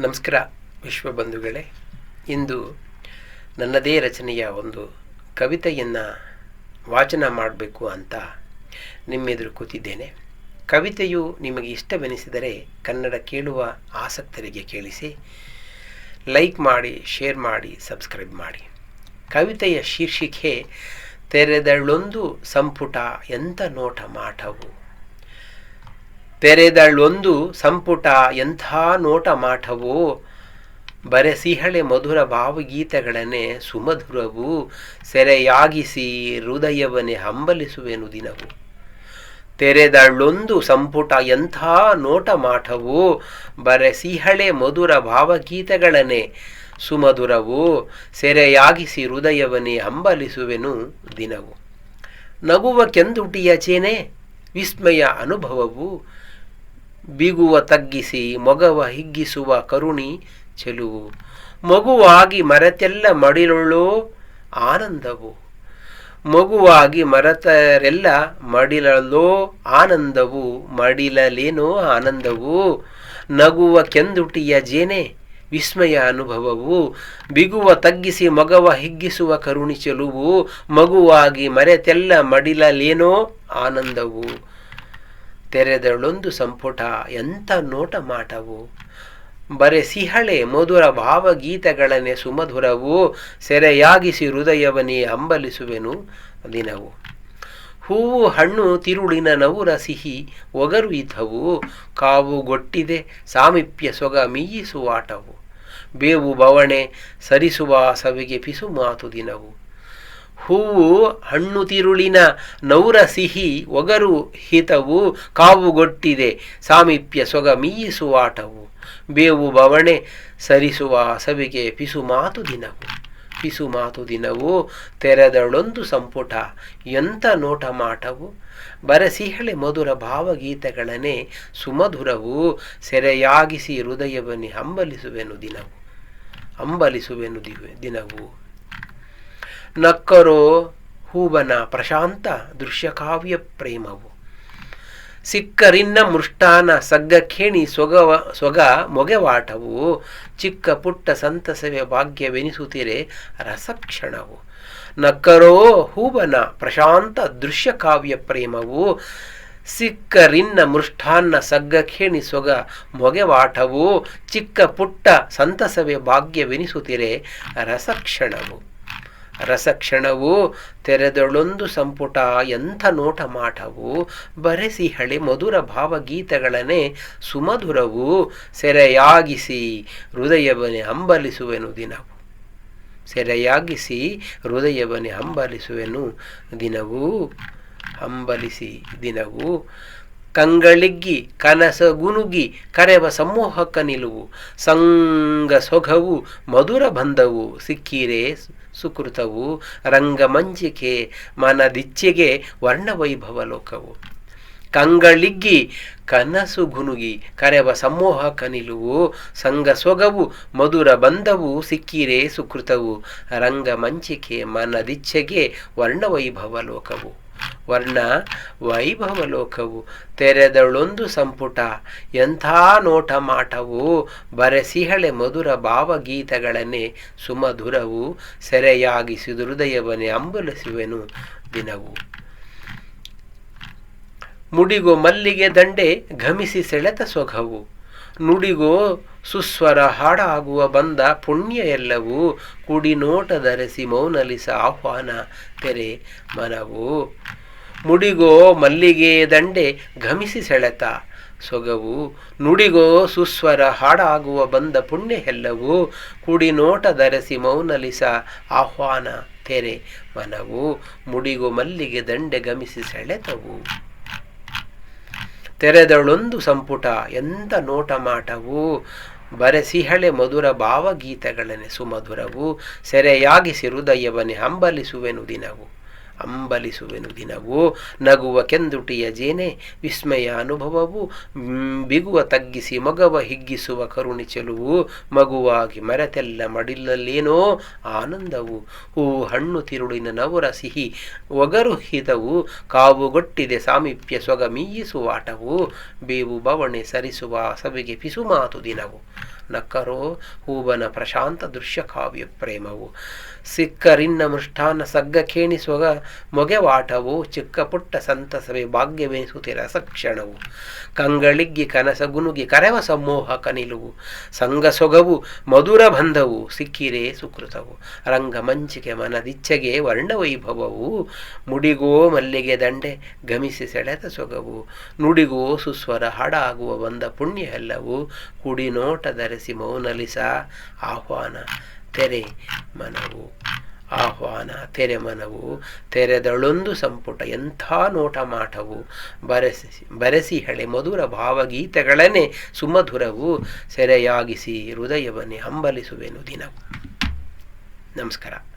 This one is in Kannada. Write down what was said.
ನಮಸ್ಕಾರ, ವಿಶ್ವ ಬಂಧುಗಳೇ. ಇಂದು ನನ್ನದೇ ರಚನೆಯ ಒಂದು ಕವಿತೆಯನ್ನು ವಾಚನ ಮಾಡಬೇಕು ಅಂತ ನಿಮ್ಮೆದುರು ಕೂತಿದ್ದೇನೆ. ಕವಿತೆಯು ನಿಮಗೆ ಇಷ್ಟವೆನಿಸಿದರೆ ಕನ್ನಡ ಕೇಳುವ ಆಸಕ್ತರಿಗೆ ಕೇಳಿಸಿ, ಲೈಕ್ ಮಾಡಿ, ಶೇರ್ ಮಾಡಿ, ಸಬ್ಸ್ಕ್ರೈಬ್ ಮಾಡಿ. ಕವಿತೆಯ ಶೀರ್ಷಿಕೆ, ತೆರೆದಳೊಂದು ಸಂಪುಟ ಎಂಥ ನೋಟ ಮಾಠವು. ತೆರೆದಳೊಂದು ಸಂಪುಟ ಎಂಥ ನೋಟ ಮಾಠವೋ? ಬರೆಸಿಹಳೆ ಮಧುರ ಭಾವಗೀತೆಗಳನೆ ಸುಮಧುರವು ಸೆರೆಯಾಗಿಸಿ ಹೃದಯವನೆ ಹಂಬಲಿಸುವೆನು ದಿನವು. ತೆರೆದಳೊಂದು ಸಂಪುಟ ಎಂಥ ನೋಟ ಮಾಠವು? ಬರೆಸಿಹಳೆ ಮಧುರ ಭಾವಗೀತೆಗಳನೆ ಸುಮಧುರವು ಸೆರೆಯಾಗಿಸಿ ಹೃದಯವನೆ ಹಂಬಲಿಸುವೆನು ದಿನವು. ನಗುವ ಕೆಂದುಟಿಯ ಚೇನೆ, ವಿಸ್ಮಯ ಅನುಭವವು ಬಿಗುವ ತಗ್ಗಿಸಿ ಮೊಗವ ಹಿಗ್ಗಿಸುವ ಕರುಣಿ ಚೆಲುವು ಮಗುವಾಗಿ ಮರೆತೆಲ್ಲ ಮಡಿಲೊಳ್ಳೋ ಆನಂದವು. ಮಗುವಾಗಿ ಮರೆತರೆಲ್ಲ ಮಡಿಲಲ್ಲೋ ಆನಂದವು. ಮಡಿಲಲೇನೋ ಆನಂದವು. ನಗುವ ಕೆಂದುಟಿಯ ಜೇನೆ ವಿಸ್ಮಯ ಅನುಭವವು. ಬಿಗುವ ತಗ್ಗಿಸಿ ಮಗವ ಹಿಗ್ಗಿಸುವ ಕರುಣಿ ಚೆಲುವು. ಮಗುವಾಗಿ ಮರೆತೆಲ್ಲ ಮಡಿಲಲೇನೋ ಆನಂದವು. ತೆರೆದಳೊಂದು ಸಂಪುಟ ಎಂಥ ನೋಟ ಮಾಟವು? ಬರೆ ಸಿಹಳೆ ಮಧುರ ಭಾವಗೀತೆಗಳನೆ ಸುಮಧುರವು, ಸೆರೆಯಾಗಿಸಿ ಹೃದಯವನೇ ಹಂಬಲಿಸುವೆನು ದಿನವು. ಹೂವು, ಹಣ್ಣು, ತಿರುಳಿನ ನವುರ ಸಿಹಿ, ಒಗರು ಇದ್ದವು ಕಾವು ಗೊಟ್ಟಿದೆ, ಸಾಮೀಪ್ಯ ಸೊಗ ಮೀಯಿಸುವಾಟವು ಬೇವು ಬವಣೆ ಸರಿಸುವ ಸವಿಗೆ ಪಿಸು ಮಾತು ದಿನವು. ಹೂವು, ಹಣ್ಣು ತಿರುಳಿನ ನೌರ ಸಿಹಿ, ಒಗರು ಹಿತವು ಕಾವುಗೊಟ್ಟಿದೆ. ಸಾಮೀಪ್ಯ ಸೊಗ ಮೀಯಿಸುವಾಟವು ಬೇವು ಬವಣೆ ಸರಿಸುವ ಸವಿಗೆ ಪಿಸು ಮಾತು ದಿನವು. ಪಿಸು ಮಾತು ದಿನವು ತೆರೆದಳೊಂದು ಸಂಪುಟ. ಎಂಥ ನೋಟ ಮಾಟವು? ಬರಸಿಹಳೆ ಮಧುರ ಭಾವಗೀತೆಗಳನೆ ಸುಮಧುರವು. ಸೆರೆಯಾಗಿಸಿ ಹೃದಯವನ್ನೇ ಹಂಬಲಿಸುವೆನು ದಿನವು. ಹಂಬಲಿಸುವೆನು ದಿನವು. ನಕ್ಕರೋ ಹೂವನ ಪ್ರಶಾಂತ ದೃಶ್ಯಕಾವ್ಯ ಪ್ರೇಮವು. ಸಿಕ್ಕರಿನ್ನ ಮೃಷ್ಟಾನ ಸಗ್ಗ ಖೇಣಿ ಸೊಗವ, ಸೊಗ ಮೊಗೆವಾಟವು. ಚಿಕ್ಕ ಪುಟ್ಟ ಸಂತಸವೇ ಭಾಗ್ಯವೆನಿಸುತ್ತಿರೆ ರಸಕ್ಷಣವು. ನಕ್ಕರೋ ಹೂವನ ಪ್ರಶಾಂತ ದೃಶ್ಯಕಾವ್ಯ ಪ್ರೇಮವು. ಸಿಕ್ಕರಿನ್ನ ಮೃಷ್ಟಾನ್ನ ಸಗ್ಗಖೇಣಿ ಸೊಗ ಮೊಗೆವಾಟವು. ಚಿಕ್ಕ ಪುಟ್ಟ ಸಂತಸವೇ ಭಾಗ್ಯವೆನಿಸುತ್ತಿರೆ ರಸಕ್ಷಣವು. ರಸಕ್ಷಣವು ತೆರೆದೊಳೊಂದು ಸಂಪುಟ ಎಂಥ ನೋಟ ಮಾಟವು ಬರೆಸಿ ಹಳೆ ಮಧುರ ಭಾವಗೀತೆಗಳನೆ ಸುಮಧುರವು ಸೆರೆಯಾಗಿಸಿ ಹೃದಯವನೆ ಹಂಬಲಿಸುವೆನು ದಿನವು. ಸೆರೆಯಾಗಿಸಿ ಹೃದಯವನೆ ಹಂಬಲಿಸುವೆನು ದಿನವೂ? ಹಂಬಲಿಸಿ ದಿನವು? ಕಂಗಳಿಗ್ಗಿ, ಕನಸ ಗುನುಗಿ ಕರೆವ ಸಮ್ಮೋಹಕ ನಿಲುವು. ಸಂಗ ಸೊಗವು ಮಧುರ ಬಂಧವು, ಸಿಕ್ಕಿರೆ ಸುಕೃತವು. ರಂಗಮಂಜಿಕೆ ಮನದಿಚ್ಚೆಗೆ ವರ್ಣವೈಭವ ಲೋಕವು. ಕಂಗಳಿಗ್ಗಿ, ಕನಸು ಗುನುಗಿ, ಕರೆವ ಸಮ್ಮೋಹಕ ನಿಲುವು. ಸಂಗ ಸೊಗವು ಮಧುರ ಬಂಧವು, ಸಿಕ್ಕಿರೆ ಸುಕೃತವು. ರಂಗಮಂಚಿಕೆ ಮನದಿಚ್ಛೆಗೆ ವರ್ಣವೈಭವ ಲೋಕವು. ವರ್ಣ ವೈಭವ ಲೋಕವು ತೆರೆದಳೊಂದು ಸಂಪುಟ, ಎಂಥ ನೋಟ ಮಾಟವು ಬರೆಸಿಹಳೆ ಮಧುರ ಭಾವಗೀತಗಳನ್ನೇ ಸುಮಧುರವು ಸೆರೆಯಾಗಿ ಹೃದಯವನ್ನೇ ಅಂಬಲಿಸುವೆನು ದಿನವು. ಮುಡಿಗೋ ಮಲ್ಲಿಗೆ ದಂಡೆ ಘಮಿಸಿ ಸೆಳೆತ ಸೊಗವು ನುಡಿಗೋ ಸುಸ್ವರ ಹಾಡಾಗುವ ಬಂದ ಪುಣ್ಯ ಎಲ್ಲವೂ ಕುಡಿ ನೋಟ ಧರಿಸಿ ಮೌನಲಿಸ ಆಹ್ವಾನ ತೆರೆ ಮನವು. ಮುಡಿಗೋ ಮಲ್ಲಿಗೆ ದಂಡೆ ಘಮಿಸಿ ಸೆಳೆತ. ಸೊಗವು ನುಡಿಗೋ ಸುಸ್ವರ ಹಾಡಾಗುವ ಬಂದ ಪುಣ್ಯ ಎಲ್ಲವೂ ಕುಡಿ ನೋಟ ಧರಿಸಿ ಮೌನಲಿಸ ಆಹ್ವಾನ ತೆರೆ ಮನವು. ಮುಡಿಗೋ ಮಲ್ಲಿಗೆ ದಂಡೆ ಗಮಿಸಿ ಸೆಳೆತವು. ತೆರೆದಳೊಂದು ಸಂಪುಟ, ಎಂತ ನೋಟ ಮಾಟವು ಬರೆಸಿಹಳೆ ಮಧುರ ಭಾವಗೀತೆಗಳನೆ ಸುಮಧುರವು ಸೆರೆಯಾಗಿಸಿ ಹೃದಯವನ್ನೇ ಹಂಬಲಿಸುವೆನು ದಿನವು. ಅಂಬಲಿಸುವೆನು ದಿನವು, ನಗುವ ಕೆಂದುಟಿಯ ಜೇನೆ, ವಿಸ್ಮಯ ಅನುಭವವು, ಬಿಗುವ ತಗ್ಗಿಸಿ ಮಗವ ಹಿಗ್ಗಿಸುವ ಕರುಣಿ ಚೆಲುವು, ಮಗುವಾಗಿ ಮರೆತೆಲ್ಲ ಮಡಿಲಲ್ಲೇನೋ ಆನಂದವು. ಹೂ ಹಣ್ಣು ತಿರುಳಿನ ನವರ ಸಿಹಿ, ಒಗರು ಹಿತವು ಕಾವುಗೊಟ್ಟಿದೆ ಸಾಮೀಪ್ಯ ಸೊಗ ಮೀಯಿಸುವಾಟವು ಬೇವು ಬವಣೆ ಸರಿಸುವ ಸಭೆಗೆ ಪಿಸುಮಾತು ದಿನವು. ನಕ್ಕರೋ, ಹೂವನ ಪ್ರಶಾಂತ ದೃಶ್ಯ ಕಾವ್ಯ ಪ್ರೇಮವು. ಸಿಕ್ಕರಿನ್ನ ಮೃಷ್ಟಾನ ಸಗ್ಗ ಕೇಣಿಸುವ ಮೊಗೆವಾಟವು ಚಿಕ್ಕ ಪುಟ್ಟ ಸಂತಸವೇ ಭಾಗ್ಯವೆನಿಸುತ್ತಿರ ಸಕ್ಷಣವು ಕಂಗಳಿಗ್ಗಿ ಕನಸ ಗುನುಗಿ ಕರೆವ ಸಮೋಹ ನಿಲುವು ಸಂಗ ಸೊಗವು ಮಧುರ ಬಂಧವು ಸಿಕ್ಕಿರೇ ಸುಕೃತವು. ರಂಗಮಂಚಿಕೆ ಮನದಿಚ್ಛೆಗೆ ವರ್ಣವೈಭವವು. ಮುಡಿಗೋ ಮಲ್ಲಿಗೆ ದಂಡೆ ಗಮಿಸಿ ಸೆಳೆದ ಸೊಗವು. ನುಡಿಗೋ ಸುಸ್ವರ ಹಾಡಾಗುವ ಬಂದ ಪುಣ್ಯ ಎಲ್ಲವು. ಕುಡಿನೋಟ ಧರಿಸಿ ಮೌನಲಿಸ ಆಹ್ವಾನ ತೆರೆ ಮನವು. ಆಹ್ವಾನ ತೆರೆಮನವು ತೆರೆದಳೊಂದು ಸಂಪುಟ, ಎಂಥ ನೋಟ ಮಾಟವು ಬರೆಸಿ ಬರೆಸಿ ಹಳೆ ಮಧುರ ಭಾವಗೀತೆಗಳನ್ನೇ ಸುಮಧುರವು ಸೆರೆಯಾಗಿಸಿ ಹೃದಯವನ್ನೇ ಹಂಬಲಿಸುವೆನು ದಿನವು. ನಮಸ್ಕಾರ.